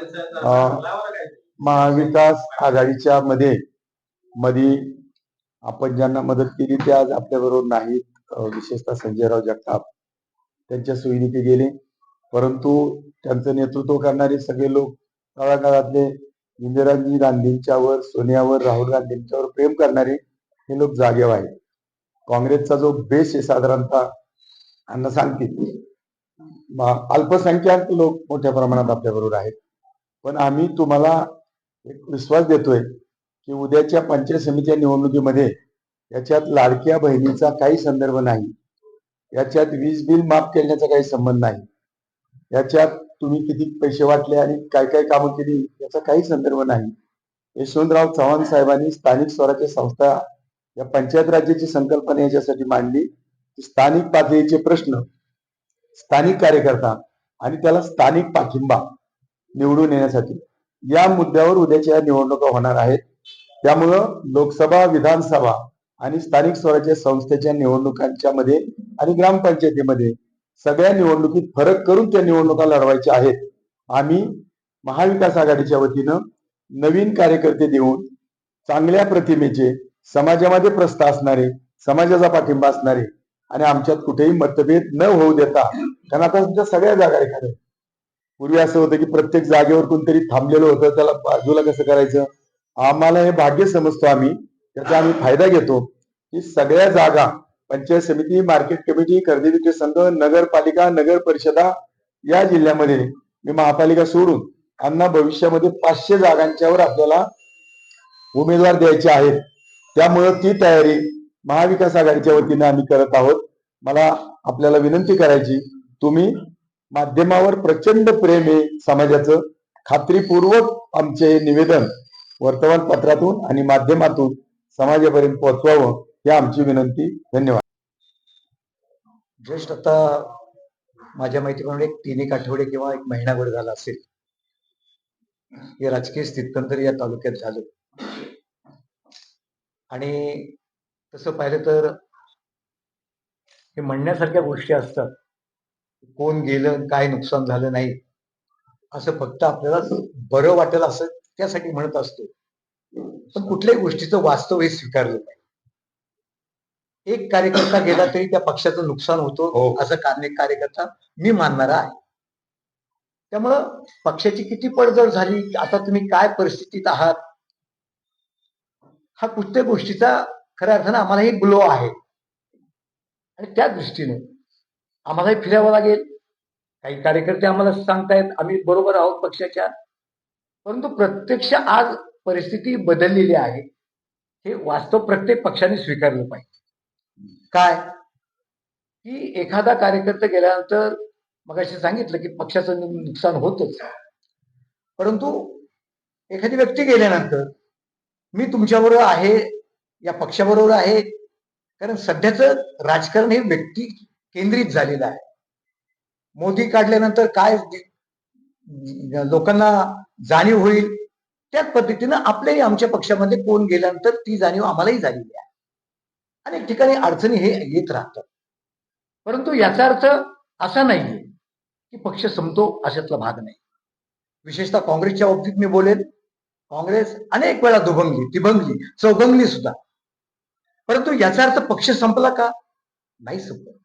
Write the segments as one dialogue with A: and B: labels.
A: अं, महाविकास आघाडीच्या मध्ये मध्ये आपण ज्यांना मदत केली ते आज आपल्याबरोबर नाहीत विशेषतः संजयराव जगताप. त्यांच्या सोयीने ते गेले. परंतु त्यांचं नेतृत्व करणारे सगळे लोक तळागाळातले इंदिराजी गांधींच्यावर सोनियावर राहुल गांधींच्यावर प्रेम करणारे हे लोक जागेवर आहेत. काँग्रेसचा जो बेस आहे साधारणतः अन्न सांगतील अल्पसंख्याक लोक मोठ्या प्रमाणात आपल्याबरोबर आहेत. पण आम्ही तुम्हाला एक विश्वास देतोय की उद्याच्या पंचायत समितीच्या निवडणुकीमध्ये याच्यात लाडक्या बहिणीचा काही संदर्भ नाही. याच्यात वीज बिल माफ करण्याचा काही संबंध नाही. याच्यात तुम्ही किती पैसे वाटले आणि काय काय कामं केली याचा काही संदर्भ नाही. यशवंतराव चव्हाण साहेबांनी स्थानिक स्वराज्य संस्था या पंचायत राज्याची संकल्पना याच्यासाठी मांडली. की स्थानिक पातळीचे प्रश्न स्थानिक कार्यकर्ता आणि त्याला स्थानिक पाठिंबा निवडून येण्यासाठी. या मुद्द्यावर उद्याच्या या निवडणुका होणार आहेत. त्यामुळं लोकसभा विधानसभा आणि स्थानिक स्वराज्य संस्थेच्या निवडणुकांच्या मध्ये आणि ग्रामपंचायतीमध्ये सगळ्या निवडणुकीत फरक करून त्या निवडणुका लढवायच्या आहेत. आम्ही महाविकास आघाडीच्या वतीनं नवीन कार्यकर्ते देऊन चांगल्या प्रतिमेचे समाजामध्ये प्रस्थ असणारे समाजाचा पाठिंबा असणारे आणि आमच्यात कुठेही मतभेद न होऊ देता कारण आता तुमच्या सगळ्या जागा एखाद्या पूर्वी असं होतं की प्रत्येक जागेवर कोणतरी थांबलेलं होतं त्याला बाजूला कसं करायचं? आम्हाला हे भाग्य समजतो आम्ही त्याचा आम्ही फायदा घेतो की सगळ्या जागा पंचायत समिती मार्केट कमिटी खरेदी विक्री संघ नगरपालिका नगर परिषदा या जिल्ह्यामध्ये मी महापालिका सोडून त्यांना भविष्यामध्ये पाचशे जागांच्यावर आपल्याला उमेदवार द्यायचे आहेत. त्यामुळं ती तयारी महाविकास आघाडीच्या वतीने आम्ही करत आहोत. मला आपल्याला विनंती करायची तुम्ही माध्यमावर प्रचंड प्रेम आहे समाजाचं. खात्रीपूर्वक आमचे निवेदन वर्तमानपत्रातून आणि माध्यमातून समाजापर्यंत पोहोचवावं ही आमची विनंती. धन्यवाद.
B: जस्ट आता माझ्या माहितीप्रमाणे एक तीन एक आठवडे किंवा एक महिनाभर झाला असेल. हे राजकीय स्थित्यंतर या तालुक्यात झालं. आणि तसं पाहिलं तर हे म्हणण्यासारख्या गोष्टी असतात. कोण गेलं काय नुकसान झालं नाही असं फक्त आपल्याला बरं वाटेल असं त्यासाठी म्हणत असतो. पण कुठल्याही गोष्टीचं वास्तव हे स्वीकारलं पाहिजे एक कार्यकर्ता गेला तरी त्या पक्षाचं नुकसान होतं
A: हो.
B: असं कार्य कार्यकर्ता मी मानणारा आहे. त्यामुळं पक्षाची किती पडझड झाली आता तुम्ही काय परिस्थितीत आहात? हा कुठल्या गोष्टीचा खऱ्या अर्थानं आम्हाला एक ग्लो आहे. आणि त्या दृष्टीने आम्हालाही फिरावं लागेल. काही कार्यकर्ते आम्हाला सांगतायत आम्ही बरोबर आहोत पक्षाच्या. परंतु प्रत्यक्ष आज परिस्थिती बदललेली आहे. हे वास्तव प्रत्येक पक्षाने स्वीकारलं पाहिजे. काय? की एखादा कार्यकर्ता गेल्यानंतर मग सांगितलं की पक्षाचं नुकसान होतच. परंतु एखादी व्यक्ती गेल्यानंतर मी तुमच्याबरोबर आहे या पक्षाबरोबर आहे. कारण सध्याचं राजकारण हे व्यक्ती केंद्रित झालेला आहे. मोदी काढल्यानंतर काय लोकांना जाणीव होईल त्याच पद्धतीनं आपल्याही आमच्या पक्षामध्ये कोण गेल्यानंतर ती जाणीव आम्हालाही झालेली आहे. अनेक ठिकाणी अडचणी हे येत राहतात. परंतु याचा अर्थ असा नाहीये की पक्ष संपतो अशातला भाग नाही. विशेषतः काँग्रेसच्या बाबतीत मी बोलेन. काँग्रेस अनेक वेळा दुभंगली तिभंगली चौभंगली सुद्धा. परंतु याचा अर्थ पक्ष संपला का? नाही संपला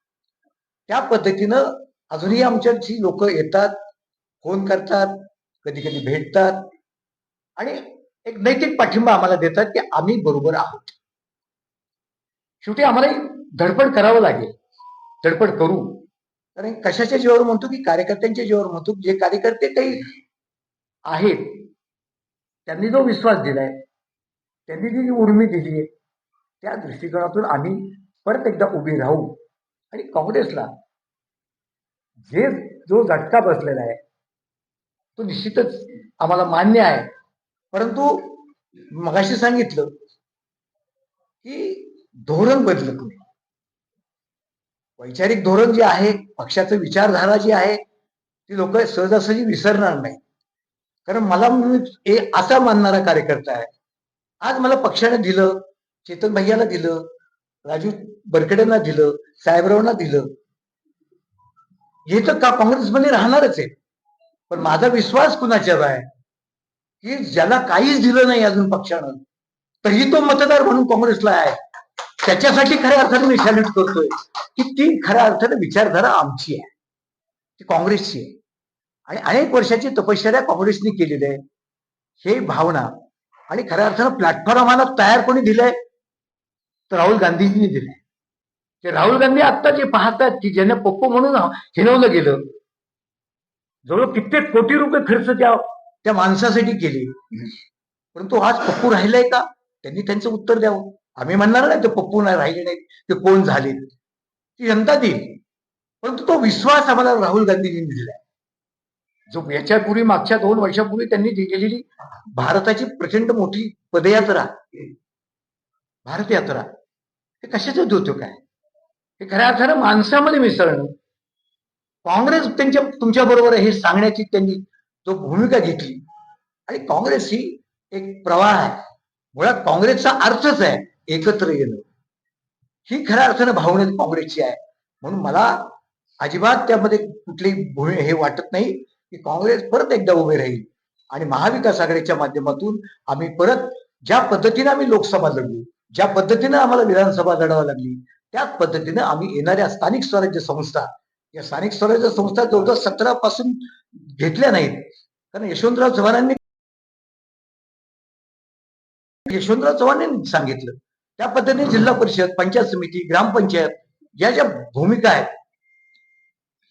B: त्या पद्धतीनं अजूनही आमच्याशी लोक येतात फोन करतात कधी कधी भेटतात. आणि एक नैतिक पाठिंबा आम्हाला देतात की आम्ही बरोबर आहोत. शेवटी आम्हालाही धडपड करावं लागेल. धडपड करू. कारण कशाच्या जीवावर म्हणतो की कार्यकर्त्यांच्या जीवावर म्हणतो जे कार्यकर्ते काही आहेत त्यांनी जो विश्वास दिलाय त्यांनी जी उर्मी दिली आहे त्या दृष्टिकोनातून आम्ही परत एकदा उभी राहू. आणि काँग्रेसला जे जो झटका बसलेला आहे तो निश्चितच आम्हाला मान्य आहे. परंतु मगाशी सांगितलं की धोरण बदलत नाही. वैचारिक धोरण जे आहे पक्षाचं विचारधारा जी आहे ती लोक सहजासहजी विसरणार नाही कारण मला असा मानणारा कार्यकर्ता आहे. आज मला पक्षाने दिलं चेतन भैयाला दिलं राजीव बरकडेंना दिलं साहेबरावांना दिलं. हे तर का काँग्रेसमध्ये राहणारच आहे पण माझा विश्वास कुणाच्यावर आहे की ज्याला काहीच दिलं नाही अजून पक्षानं तरी तो मतदार म्हणून काँग्रेसला आहे. त्याच्यासाठी खऱ्या अर्थाने मी सॅल्यूट करतोय की ती खऱ्या अर्थाने विचारधारा आमची आहे. ती काँग्रेसची आहे. आणि अनेक वर्षाची तपश्चर्या काँग्रेसने केलेली आहे. हे भावना आणि खऱ्या अर्थानं प्लॅटफॉर्म आम्हाला तयार कोणी दिलंय? तर राहुल गांधीजींनी दिले. ते राहुल गांधी आता जे पाहतात की ज्यांना पप्पू म्हणून हिनवलं गेलं जवळ कित्येक कोटी रुपये खर्च त्या त्या माणसासाठी केले. परंतु आज पप्पू राहिलाय का? त्यांनी त्यांचं उत्तर द्यावं. आम्ही म्हणणार नाही ते पप्पू नाही राहिले नाहीत ते कोण झाले ती जनता देईल. परंतु तो विश्वास आम्हाला राहुल गांधीजींनी दिलाय. जो याच्यापूर्वी मागच्या दोन वर्षापूर्वी त्यांनी केलेली भारताची प्रचंड मोठी पदयात्रा. भारत यात्रा. हे कशाचं होतं आहे? हे खऱ्या अर्थानं माणसामध्ये मिसळणं. काँग्रेस त्यांच्या तुमच्या बरोबर हे सांगण्याची त्यांनी जो भूमिका घेतली. आणि काँग्रेस ही एक प्रवाह आहे. मुळात काँग्रेसचा अर्थच आहे एकत्र येणं. ही खऱ्या अर्थानं भावना काँग्रेसची आहे. म्हणून मला अजिबात त्यामध्ये कुठलीही भूमी हे वाटत नाही की काँग्रेस परत एकदा उभे राहील. आणि महाविकास आघाडीच्या माध्यमातून आम्ही परत ज्या पद्धतीने आम्ही लोकसभा लढलो ज्या पद्धतीनं आम्हाला विधानसभा लढावं लागली त्याच पद्धतीनं आम्ही येणाऱ्या स्थानिक स्वराज्य संस्था या स्थानिक स्वराज्य संस्था जवळजवळ सतरा पासून घेतल्या नाहीत. कारण यशवंतराव चव्हाणांनी यशवंतराव चव्हाणांनी सांगितलं. त्या पद्धतीने जिल्हा परिषद पंचायत समिती ग्रामपंचायत या ज्या भूमिका आहेत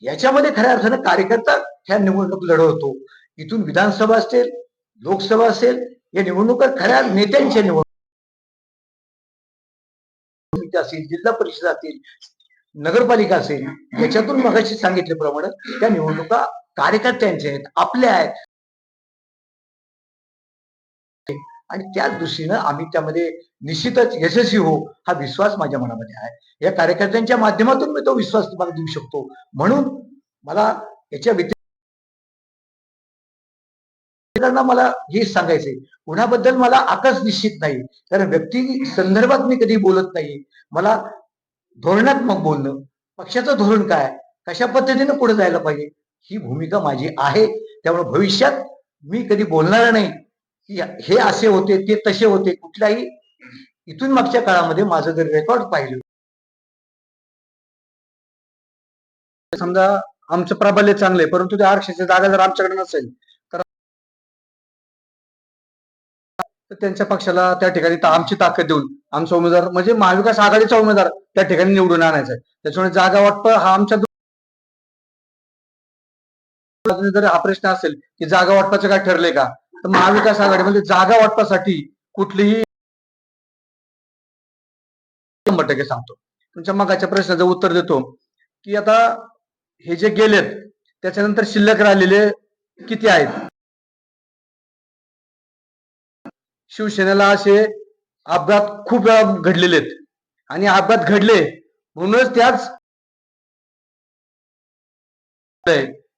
B: याच्यामध्ये खऱ्या अर्थानं कार्यकर्ता ह्या निवडणूक लढवतो. इथून विधानसभा असेल लोकसभा असेल या निवडणुका खऱ्या नेत्यांच्या निवडणूक असेल जिल्हा परिषद असेल नगरपालिका असेल याच्यातून मगाशी सांगितल्याप्रमाणे त्या निवडणुका कार्यकर्त्यांच्या आहेत आपल्या आहेत. आणि त्याच दृष्टीनं आम्ही त्यामध्ये निश्चितच यशस्वी हो हा विश्वास माझ्या मनामध्ये आहे. या कार्यकर्त्यांच्या माध्यमातून मी तो विश्वास तुम्हाला देऊ शकतो. म्हणून मला याच्या व्यतिरिक्त मला हे सांगायचंय कुणाबद्दल मला आकाश निश्चित नाही. कारण व्यक्ती संदर्भात मी कधी बोलत नाही. मला धोरणात्मक बोलणं पक्षाचं धोरण काय कशा पद्धतीनं पुढे जायला पाहिजे ही भूमिका माझी आहे. त्यामुळे भविष्यात मी कधी बोलणार नाही. की हे असे होते ते तसे होते कुठल्याही इथून मागच्या काळामध्ये माझं जर रेकॉर्ड पाहिलं.
C: समजा आमचं प्राबल्य चांगले परंतु त्या आरक्षणाची जागा जर आमच्याकडे नसेल तर त्यांच्या पक्षाला त्या ठिकाणी आमची ताकद देऊन आमचा उमेदवार म्हणजे महाविकास आघाडीचा उमेदवार त्या ठिकाणी निवडून आणायचा आहे. त्याच्यामुळे जागा वाटप हा आमच्या जर हा प्रश्न असेल की जागा वाटपाचं काय ठरले का तर महाविकास आघाडीमध्ये जागा वाटपासाठी कुठलीही शंभर टक्के सांगतो. तुमच्या मगाच्या प्रश्नाचं उत्तर देतो की आता हे जे गेलेत त्याच्यानंतर शिल्लक राहिलेले किती आहेत? शिवसेनेला असे अपघात खूप वेळा घडलेले आहेत. आणि अपघात घडले म्हणूनच त्याच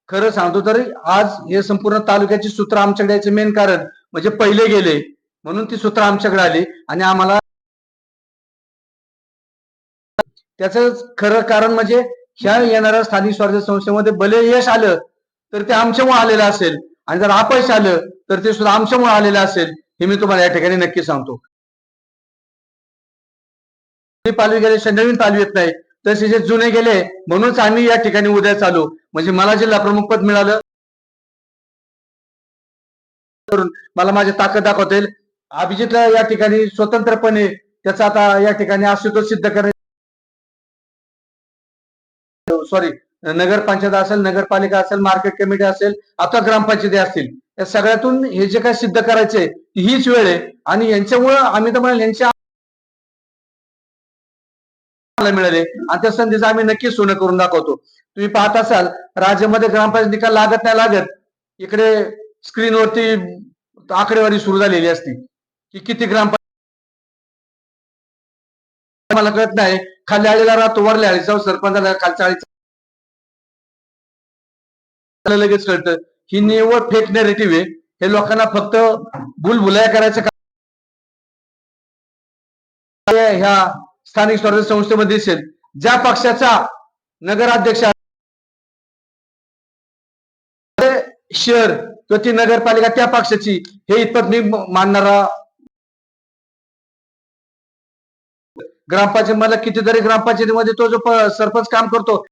C: खरं सांगतो तर आज हे संपूर्ण तालुक्याची सूत्र आमच्याकडे याचे मेन कारण म्हणजे पहिले गेले म्हणून ती सूत्र आमच्याकडे आली आणि आम्हाला त्याच खरं कारण म्हणजे ह्या येणाऱ्या स्थानिक स्वराज्य संस्थेमध्ये भले यश आलं तर ते आमच्यामुळे आलेलं असेल. आणि जर अपयश आलं तर ते सुद्धा आमच्यामुळे आलेलं असेल. हे मी तुम्हाला या ठिकाणी नक्की सांगतो. पालवी गेले नवीन पालवी येत नाही. तसे जे जुने गेले म्हणूनच आम्ही या ठिकाणी उद्या चालू. म्हणजे मला जिल्हा प्रमुख पद मिळालं. करून मला माझी ताकद दाखवता येईल अभिजितला या ठिकाणी स्वतंत्रपणे त्याचा आता या ठिकाणी अस्तित्व सिद्ध करणे सॉरी नगरपंचायत असेल नगरपालिका असेल मार्केट कमिटी असेल आता ग्रामपंचायती असतील. या सगळ्यातून हे जे काय सिद्ध करायचे हीच वेळ आहे. आणि यांच्यामुळं आम्ही तर म्हणाल यांच्या मिळाले. आणि त्या संधीचा आम्ही नक्कीच सोनं करून दाखवतो. तुम्ही पाहत असाल राज्यामध्ये ग्रामपंचायत निकाल लागत नाही लागत. इकडे स्क्रीनवरती आकडेवारी सुरू झालेली असती. की किती ग्रामपंचायत मला कळत नाही. खाली आळीला राहतो वरल्या आळीचा जाऊ सरपंचाला खालच्या आळीचा लगेच कळतं. ही निव्वळ फेक नेरेटिव्ह आहे. हे लोकांना फक्त भुलभुलाया करायचं काम ह्या स्थानिक स्वराज्य संस्थेमध्ये दिसेल. ज्या पक्षाचा नगराध्यक्ष शहर किंवा ती नगरपालिका त्या पक्षाची हे इतपत मी मानणारा ग्रामपंचायत मला कितीतरी ग्रामपंचायतीमध्ये तो जो सरपंच काम करतो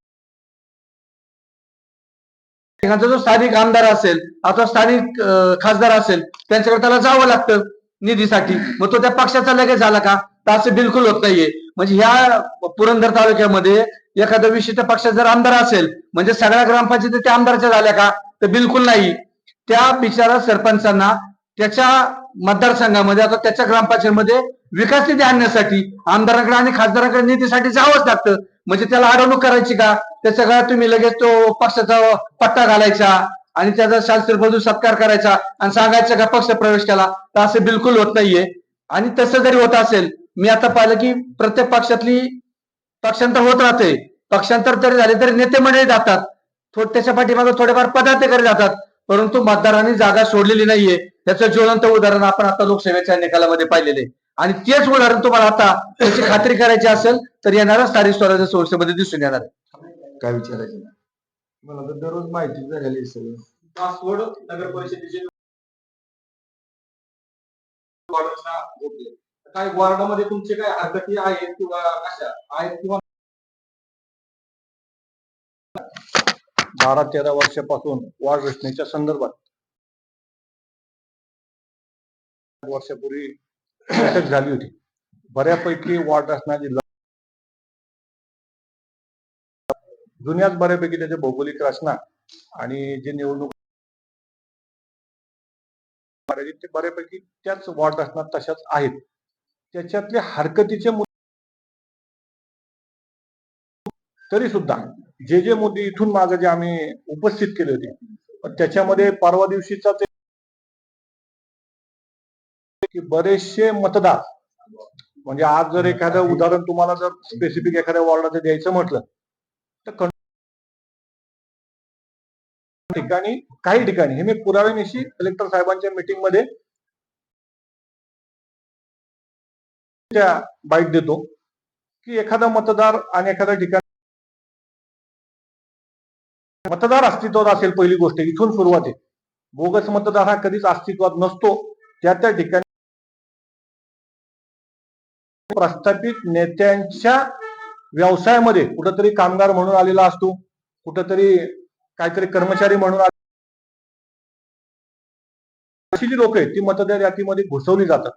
C: एखादा जो स्थानिक आमदार असेल अथवा स्थानिक खासदार असेल त्यांच्याकडे त्याला जावं लागतं निधीसाठी. मग तो त्या पक्षाचा लगेच झाला का? तर असं बिलकुल होत नाहीये. म्हणजे ह्या पुरंदर तालुक्यामध्ये एखादा विशिष्ट पक्षाचा जर आमदार असेल म्हणजे सगळ्या ग्रामपंचायती त्या आमदारच्या झाल्या का? तर बिलकुल नाही. त्या बिचारा सरपंचांना त्याच्या मतदारसंघामध्ये अथवा त्याच्या ग्रामपंचायतीमध्ये विकास निधी आणण्यासाठी आमदारांकडे आणि खासदारांकडे निधीसाठी जावंच लागतं. म्हणजे त्याला अडवणूक करायची का? त्या सगळ्या तुम्ही लगेच तो पक्षाचा पट्टा घालायचा आणि त्याचा शास्त्रबद्दल सत्कार करायचा आणि सांगायचं का पक्ष प्रवेश केला? तर असं बिलकुल होत नाहीये. आणि तसं जरी होत असेल मी आता पाहिलं की प्रत्येक पक्षातली पक्षांतर होत राहते. पक्षांतर तरी झाले तरी नेते मंडळी जातात. त्याच्या पाठीमागे थोडेफार पदाधिकारी जातात. परंतु मतदारांनी जागा सोडलेली नाहीये. त्याचं ज्वलंत उदाहरण आपण आता लोकसभेच्या निकालामध्ये पाहिलेले आणि तेच उदाहरण तुम्हाला आता त्याची खात्री करायची असेल तर येणाऱ्या स्थानिक स्वराज्य संस्थेमध्ये दिसून येणार आहे.
A: काय विचारायचं. मला तर दररोज माहिती झालेली सगळं.
D: पासवर्ड नगर परिषदेचे काय वॉर्डामध्ये तुमचे काय हरकती आहेत किंवा कशा आहेत किंवा
E: बारा तेरा वर्षापासून वाढ रचनेच्या संदर्भात. वर्षापूर्वी बैठक झाली होती. बऱ्यापैकी वॉर्ड रचना जुन्याच बऱ्यापैकी त्याचे भौगोलिक रचना आणि जे निवडणूक ते बऱ्यापैकी त्याच वॉर्ड रचना तशाच आहेत. त्याच्यातले हरकतीचे तरी सुद्धा जे जे मुद्दे इथून मागे जे आम्ही उपस्थित केले होते त्याच्यामध्ये परवा दिवशीचाच की बरेचसे मतदार म्हणजे आज जर एखादं उदाहरण तुम्हाला जर स्पेसिफिक एखाद्या वॉर्डाचं द्यायचं म्हटलं तर ठिकाणी काही ठिकाणी हे मी पुराव्यानिशी कलेक्टर साहेबांच्या मीटिंगमध्ये बाईट देतो की एखादा मतदार आणि एखाद्या ठिकाणी मतदार अस्तित्वात असेल पहिली गोष्ट इथून सुरुवात आहे. बोगस मतदार हा कधीच अस्तित्वात नसतो त्या त्या ठिकाणी प्रस्थापित नेत्यांच्या व्यवसायामध्ये कुठंतरी कामगार म्हणून आलेला असतो कुठंतरी काहीतरी कर्मचारी म्हणून अशी जी लोक आहेत ती मतदार यादीमध्ये घुसवली जातात.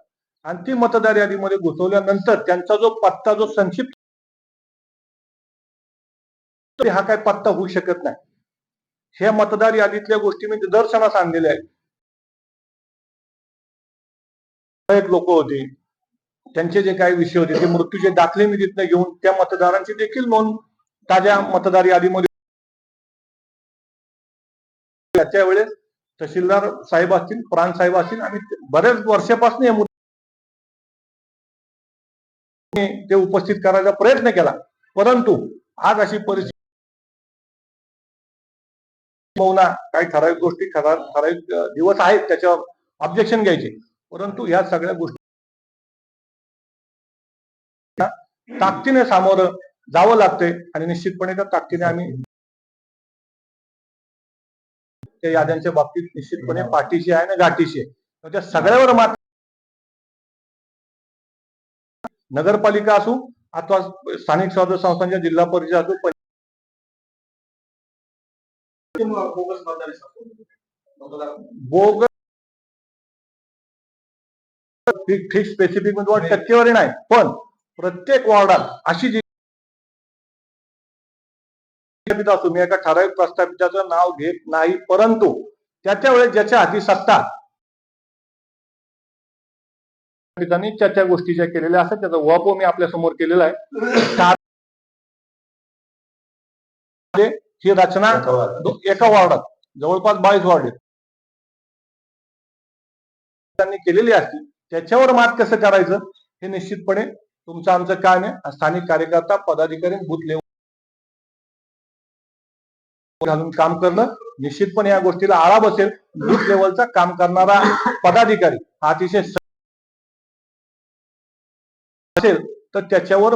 E: आणि ती मतदार यादीमध्ये घुसवल्यानंतर त्यांचा जो पत्ता जो संक्षिप्त हा काय पत्ता होऊ शकत नाही. ह्या मतदार यादीतल्या गोष्टी मी दर्शनास आणलेल्या आहेत. एक लोक होते त्यांचे जे काही विषय होते ते मृत्यूचे दाखले मी तिथनं घेऊन त्या मतदारांची देखील नोंद ताज्या मतदार यादीमध्ये त्यावेळेस तहसीलदार साहेब असतील प्राण साहेब असतील आणि बऱ्याच वर्षापासून हे ते उपस्थित करायचा प्रयत्न केला. परंतु आज अशी परिस्थिती काही ठराविक गोष्टी ठराविक दिवस आहेत त्याच्यावर ऑब्जेक्शन घ्यायचे. परंतु ह्या सगळ्या गोष्टी ताकदीने सामोरं जावं लागतंय आणि निश्चितपणे त्या ताकदीने आम्ही त्या याद्यांच्या बाबतीत निश्चितपणे पाठीशी आहे आणि गाठीशी आहे. त्या सगळ्यावर मात नगरपालिका असू अथवा स्थानिक स्वराज्य संस्थांच्या जिल्हा परिषद असू
D: बोगस
E: ठीक स्पेसिफिक म्हणजे टक्केवारी नाही पण प्रत्येक वॉर्डात अशी जी असू मी एका ठराविक प्रस्थापिताचं नाव घेत नाही परंतु त्याच्या वेळेस ज्याच्या हाती सत्ता प्रस्थापितांनी त्या त्या गोष्टी ज्या केलेल्या असतात त्याचा वापो मी आपल्यासमोर केलेला आहे. ही रचना एका वॉर्डात जवळपास बावीस वॉर्ड आहेत. त्यांनी केलेली असती त्याच्यावर मात कसं करायचं हे निश्चितपणे तुमचं आमचं काम आहे. स्थानिक कार्यकर्ता पदाधिकारी बूथ लेवल घालून काम करणं. निश्चितपणे या गोष्टीला आळा बसेल. बूथ लेवलचा काम करणारा पदाधिकारी हा अतिशय असेल तर त्याच्यावर